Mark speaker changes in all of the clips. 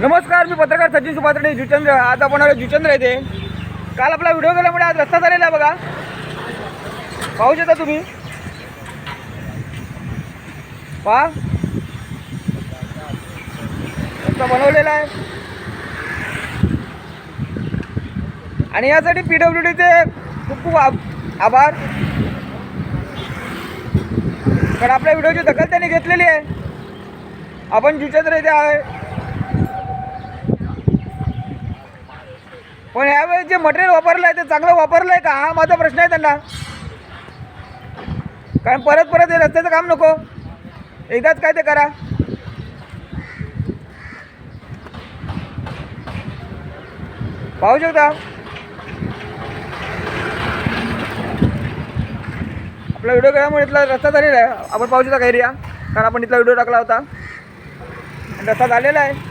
Speaker 1: नमस्कार मी पत्रकार सचिन सुपात्रे जुचंद्र आज आपण आलो जुचंद्र येते काल आपला व्हिडिओ गेल्यामुळे आज रस्ता झालेला आहे बघा. पाहू शकता तुम्ही? पहा. रस्ता बनवलेला आहे. आणि यासाठी पी डब्ल्यू डीचे खूप खूप आभ- आभार. कारण आपल्या व्हिडिओची दखल त्यांनी घेतलेली आहे. आपण जुचंद्र येथे आहे. पण यावेळेस जे मटेरियल वापरलं आहे ते चांगलं वापरलं आहे का? हा माझा प्रश्न आहे त्यांना. कारण परत परत हे रस्त्याचं काम नको. एकदाच काय ते करा. पाहू शकता? आपला व्हिडिओ केल्यामुळे इथला रस्ता झालेला आहे. आपण पाहू शकता काही एरिया कारण आपण इथला व्हिडिओ टाकला होता. आणि रस्ता झालेला आहे.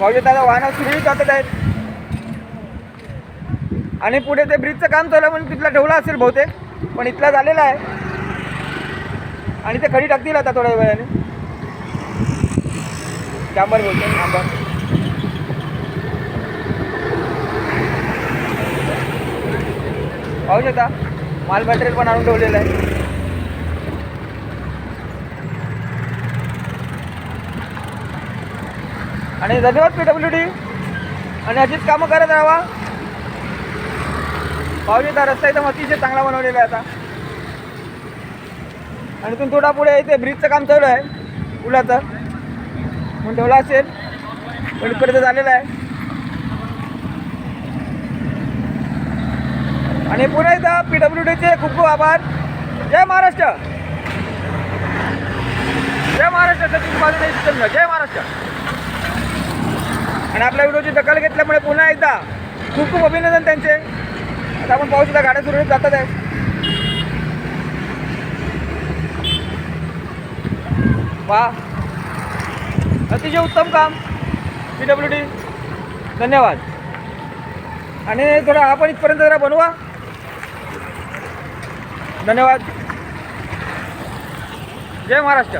Speaker 1: पाहू शकता आता वाहनं सुरळीत वाटत आहेत. आणि पुढे ते ब्रिजचं काम चालू आहे म्हणून तिथला ठेवला असेल बहुतेक. पण इथला झालेला आहे. आणि ते खडी टाकतील आता थोड्या वेळाने. डांबर बोलतो डांबर पाहू शकता माल मटेरियल पण आणून ठेवलेलं आहे. आणि धन्यवाद पी डब्ल्यू डी आणि अशीच कामं करत राहावा. पाहू रस्ता एकदम अतिशय चांगला बनवलेला आहे आता. आणि इथून थोडा पुढे इथे ब्रिजचं काम चालू आहे. पुलाचं. म्हणून ठेवला असेल. पण इथपर्यंत झालेलं आहे. आणि पुन्हा एकदा पी डब्ल्यू डीचे खूप खूप आभार. जय महाराष्ट्र. जय महाराष्ट्र सचिन माझं जय महाराष्ट्र. आणि आपल्या व्हिडिओची दखल घेतल्यामुळे पुन्हा एकदा खूप खूप अभिनंदन त्यांचे. आता आपण पाहू सुद्धा गाड्या सुरळीत जातात आहे वा. अतिशय उत्तम काम. पी डब्ल्यू डी धन्यवाद. आणि थोडा आपण इथपर्यंत जरा बनवा. धन्यवाद. जय महाराष्ट्र.